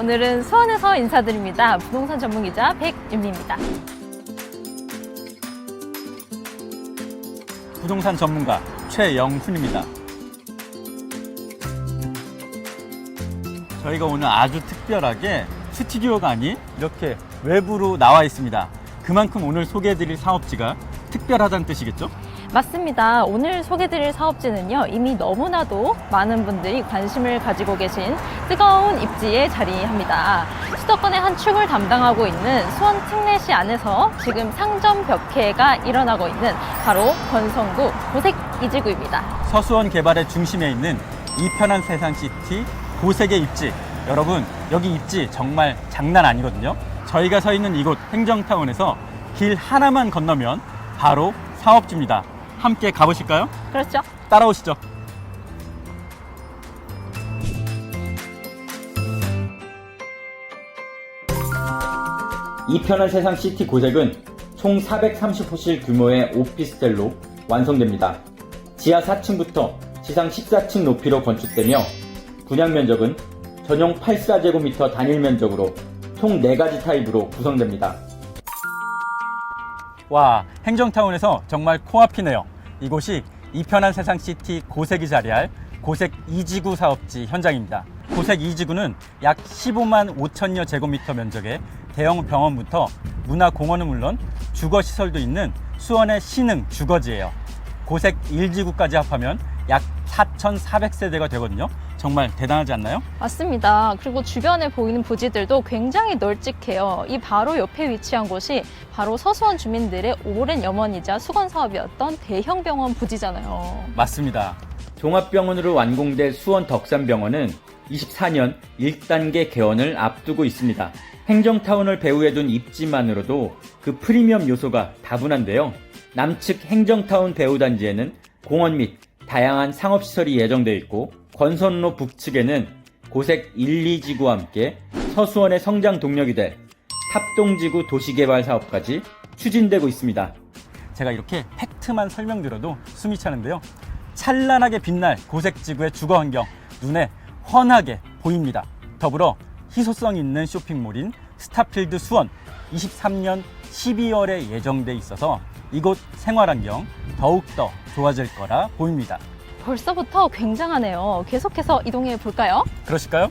오늘은 수원에서 인사드립니다. 부동산 전문 기자 백윤미입니다. 부동산 전문가 최영훈입니다. 저희가 오늘 아주 특별하게 스튜디오가 아닌 이렇게 외부로 나와 있습니다. 그만큼 오늘 소개해드릴 사업지가 특별하다는 뜻이겠죠? 맞습니다. 오늘 소개드릴 사업지는요, 이미 너무나도 많은 분들이 관심을 가지고 계신 뜨거운 입지에 자리합니다. 수도권의 한 축을 담당하고 있는 수원 특례시 안에서 지금 상점 벽해가 일어나고 있는 바로 권성구 고색 이지구입니다. 서수원 개발의 중심에 있는 이 편한 세상 시티 고색의 입지. 여러분, 여기 입지 정말 장난 아니거든요. 저희가 서 있는 이곳 행정타운에서 길 하나만 건너면 바로 사업지입니다. 함께 가보실까요? 그렇죠? 따라오시죠. 이 편한 세상 시티 고색은 총 430호실 규모의 오피스텔로 완성됩니다. 지하 4층부터 지상 14층 높이로 건축되며 분양 면적은 전용 84제곱미터 단일 면적으로 총 4가지 타입으로 구성됩니다. 와, 행정타운에서 정말 코앞이네요. 이곳이 이편한 세상 시티 고색이 자리할 고색 2지구 사업지 현장입니다. 고색 2지구는 약 15만 5천여 제곱미터 면적의 대형 병원부터 문화공원은 물론 주거시설도 있는 수원의 신흥 주거지예요. 고색 1지구까지 합하면 약 4,400세대가 되거든요. 정말 대단하지 않나요? 맞습니다. 그리고 주변에 보이는 부지들도 굉장히 널찍해요. 이 바로 옆에 위치한 곳이 바로 서수원 주민들의 오랜 염원이자 수건 사업이었던 대형 병원 부지잖아요. 맞습니다. 종합병원으로 완공된 수원 덕산병원은 24년 1단계 개원을 앞두고 있습니다. 행정타운을 배후에 둔 입지만으로도 그 프리미엄 요소가 다분한데요. 남측 행정타운 배후 단지에는 공원 및 다양한 상업시설이 예정되어 있고 권선로 북측에는 고색 1, 2지구와 함께 서수원의 성장 동력이 될 탑동지구 도시개발 사업까지 추진되고 있습니다. 제가 이렇게 팩트만 설명드려도 숨이 차는데요. 찬란하게 빛날 고색지구의 주거 환경 눈에 훤하게 보입니다. 더불어 희소성 있는 쇼핑몰인 스타필드 수원 23년 12월에 예정돼 있어서 이곳 생활 환경 더욱더 좋아질 거라 보입니다. 벌써부터 굉장하네요. 계속해서 이동해 볼까요? 그러실까요?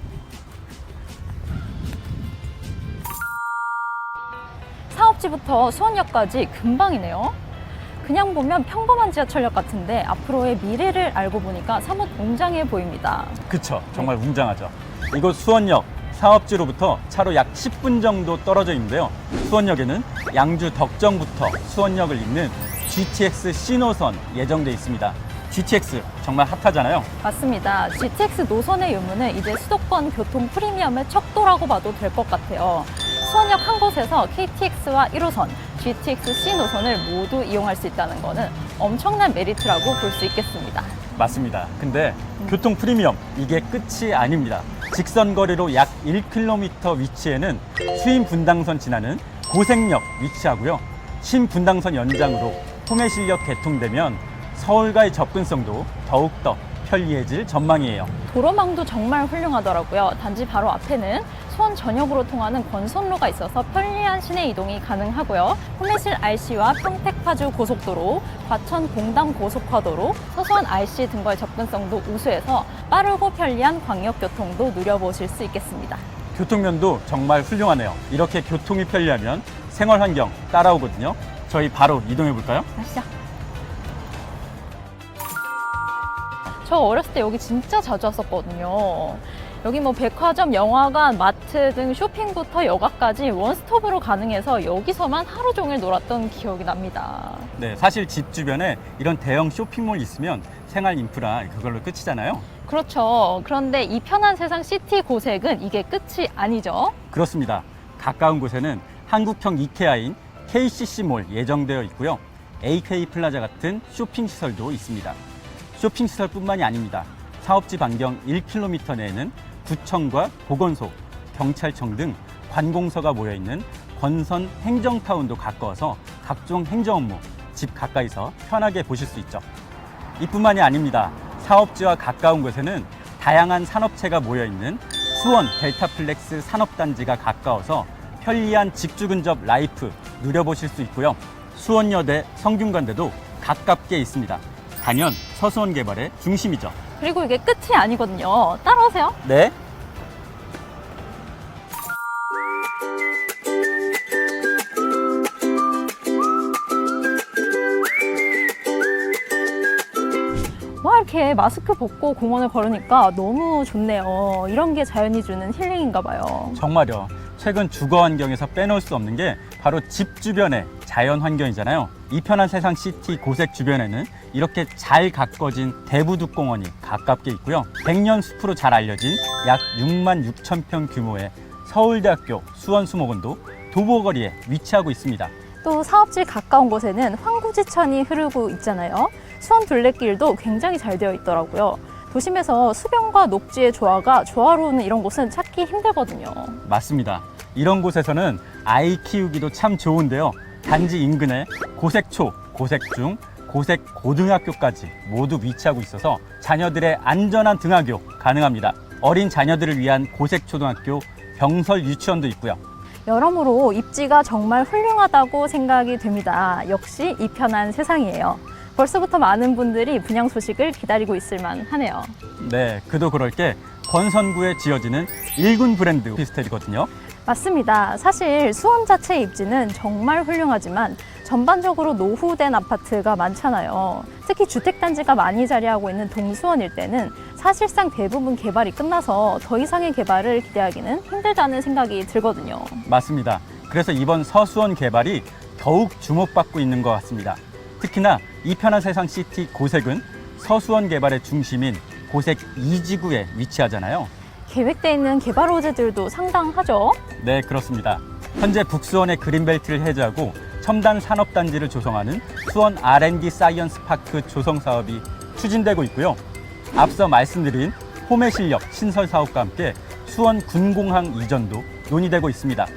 사업지부터 수원역까지 금방이네요. 그냥 보면 평범한 지하철역 같은데 앞으로의 미래를 알고 보니까 사뭇 웅장해 보입니다. 그쵸. 정말 웅장하죠. 이곳 수원역 사업지로부터 차로 약 10분 정도 떨어져 있는데요. 수원역에는 양주 덕정부터 수원역을 잇는 GTX 신호선 예정돼 있습니다. GTX 정말 핫하잖아요. 맞습니다. GTX 노선의 유무는 이제 수도권 교통 프리미엄의 척도라고 봐도 될 것 같아요. 수원역 한 곳에서 KTX와 1호선, GTX-C 노선을 모두 이용할 수 있다는 것은 엄청난 메리트라고 볼 수 있겠습니다. 맞습니다. 근데 교통 프리미엄 이게 끝이 아닙니다. 직선 거리로 약 1km 위치에는 수인 분당선 지나는 고색역 위치하고요. 신분당선 연장으로 포매실역 개통되면 서울과의 접근성도 더욱더 편리해질 전망이에요. 도로망도 정말 훌륭하더라고요. 단지 바로 앞에는 수원 전역으로 통하는 권선로가 있어서 편리한 시내 이동이 가능하고요. 포매실 RC와 평택 파주 고속도로, 과천 공담 고속화도로, 서수원 RC 등과의 접근성도 우수해서 빠르고 편리한 광역교통도 누려보실 수 있겠습니다. 교통면도 정말 훌륭하네요. 이렇게 교통이 편리하면 생활 환경 따라오거든요. 저희 바로 이동해 볼까요? 가시죠. 저 어렸을 때 여기 진짜 자주 왔었거든요. 여기 뭐 백화점, 영화관, 마트 등 쇼핑부터 여가까지 원스톱으로 가능해서 여기서만 하루 종일 놀았던 기억이 납니다. 네, 사실 집 주변에 이런 대형 쇼핑몰 있으면 생활 인프라 그걸로 끝이잖아요. 그렇죠. 그런데 이 편한 세상 시티 고색은 이게 끝이 아니죠. 그렇습니다. 가까운 곳에는 한국형 이케아인 KCC몰 예정되어 있고요. AK 플라자 같은 쇼핑 시설도 있습니다. 쇼핑 시설뿐만이 아닙니다. 사업지 반경 1km 내에는 구청과 보건소, 경찰청 등 관공서가 모여 있는 권선 행정타운도 가까워서 각종 행정 업무 집 가까이서 편하게 보실 수 있죠. 이뿐만이 아닙니다. 사업지와 가까운 곳에는 다양한 산업체가 모여 있는 수원 델타플렉스 산업단지가 가까워서 편리한 직주 근접 라이프 누려보실 수 있고요. 수원여대 성균관대도 가깝게 있습니다. 단연 서수원 개발의 중심이죠. 그리고 이게 끝이 아니거든요. 따라오세요. 네. 와 이렇게 마스크 벗고 공원을 걸으니까 너무 좋네요. 이런 게 자연이 주는 힐링인가 봐요. 정말요. 최근 주거 환경에서 빼놓을 수 없는 게 바로 집 주변의 자연 환경이잖아요. 이 편한 세상 시티 고색 주변에는 이렇게 잘 가꿔진 대부둑공원이 가깝게 있고요. 백년 숲으로 잘 알려진 약 6만 6천 평 규모의 서울대학교 수원수목원도 도보거리에 위치하고 있습니다. 또 사업지 가까운 곳에는 황구지천이 흐르고 있잖아요. 수원 둘레길도 굉장히 잘 되어 있더라고요. 도심에서 수변과 녹지의 조화가 조화로운 이런 곳은 찾기 힘들거든요. 맞습니다. 이런 곳에서는 아이 키우기도 참 좋은데요. 단지 인근에 고색초, 고색중, 고색 고등학교까지 모두 위치하고 있어서 자녀들의 안전한 등하교 가능합니다. 어린 자녀들을 위한 고색 초등학교 병설 유치원도 있고요. 여러모로 입지가 정말 훌륭하다고 생각이 됩니다. 역시 이 편한 세상이에요. 벌써부터 많은 분들이 분양 소식을 기다리고 있을 만하네요. 네, 그도 그럴 게 권선구에 지어지는 일군 브랜드 오피스텔이거든요. 맞습니다. 사실 수원 자체의 입지는 정말 훌륭하지만 전반적으로 노후된 아파트가 많잖아요. 특히 주택단지가 많이 자리하고 있는 동수원 일대는 사실상 대부분 개발이 끝나서 더 이상의 개발을 기대하기는 힘들다는 생각이 들거든요. 맞습니다. 그래서 이번 서수원 개발이 더욱 주목받고 있는 것 같습니다. 특히나 이 편한 세상 시티 고색은 서수원 개발의 중심인 고색 2지구에 위치하잖아요. 계획돼 있는 개발 호재들도 상당하죠. 네, 그렇습니다. 현재 북수원의 그린벨트를 해제하고 첨단 산업단지를 조성하는 수원 R&D 사이언스 파크 조성 사업이 추진되고 있고요. 앞서 말씀드린 홈의 실력 신설 사업과 함께 수원 군공항 이전도 논의되고 있습니다.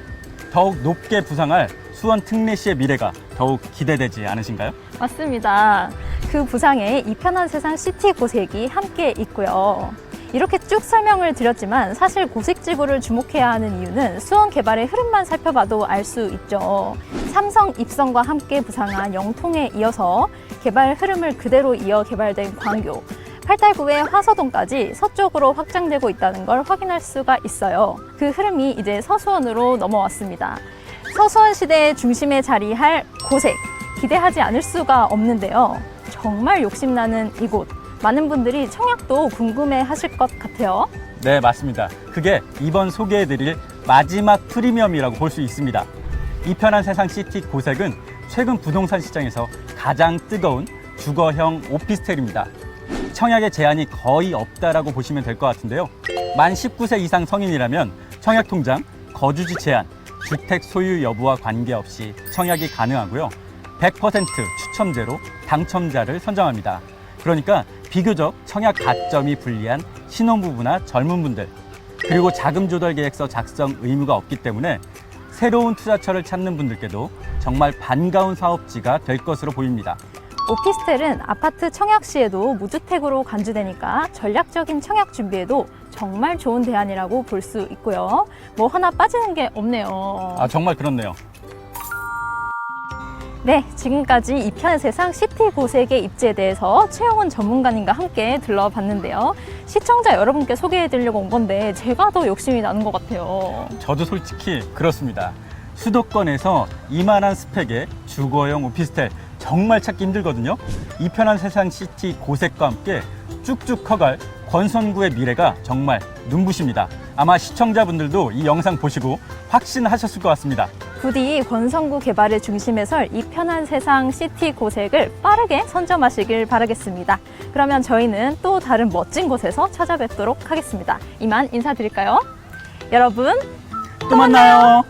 더욱 높게 부상할 수원 특례시의 미래가 더욱 기대되지 않으신가요? 맞습니다. 그 부상에 이 편한 세상 시티 고색이 함께 있고요. 이렇게 쭉 설명을 드렸지만 사실 고색지구를 주목해야 하는 이유는 수원 개발의 흐름만 살펴봐도 알 수 있죠. 삼성 입성과 함께 부상한 영통에 이어서 개발 흐름을 그대로 이어 개발된 광교, 팔달구의 화서동까지 서쪽으로 확장되고 있다는 걸 확인할 수가 있어요. 그 흐름이 이제 서수원으로 넘어왔습니다. 서수원 시대의 중심에 자리할 고색, 기대하지 않을 수가 없는데요. 정말 욕심나는 이곳. 많은 분들이 청약도 궁금해 하실 것 같아요. 네, 맞습니다. 그게 이번 소개해드릴 마지막 프리미엄이라고 볼 수 있습니다. 이 편한 세상 시티 고색은 최근 부동산 시장에서 가장 뜨거운 주거형 오피스텔입니다. 청약의 제한이 거의 없다라고 보시면 될 것 같은데요. 만 19세 이상 성인이라면 청약 통장, 거주지 제한, 주택 소유 여부와 관계없이 청약이 가능하고요. 100% 추첨제로 당첨자를 선정합니다. 그러니까 비교적 청약 가점이 불리한 신혼부부나 젊은 분들 그리고 자금 조달 계획서 작성 의무가 없기 때문에 새로운 투자처를 찾는 분들께도 정말 반가운 사업지가 될 것으로 보입니다. 오피스텔은 아파트 청약 시에도 무주택으로 간주되니까 전략적인 청약 준비에도 정말 좋은 대안이라고 볼 수 있고요. 뭐 하나 빠지는 게 없네요. 아 정말 그렇네요. 네, 지금까지 이 편의 세상 시티 고색의 입지에 대해서 최영훈 전문가님과 함께 들러봤는데요. 시청자 여러분께 소개해드리려고 온 건데 제가 더 욕심이 나는 것 같아요. 저도 솔직히 그렇습니다. 수도권에서 이만한 스펙의 주거용 오피스텔 정말 찾기 힘들거든요. 이 편한 세상 시티 고색과 함께 쭉쭉 커갈 권선구의 미래가 정말 눈부십니다. 아마 시청자분들도 이 영상 보시고 확신하셨을 것 같습니다. 부디 권성구 개발의 중심에 설 이 편한 세상 시티 고색을 빠르게 선점하시길 바라겠습니다. 그러면 저희는 또 다른 멋진 곳에서 찾아뵙도록 하겠습니다. 이만 인사드릴까요? 여러분, 또 만나요.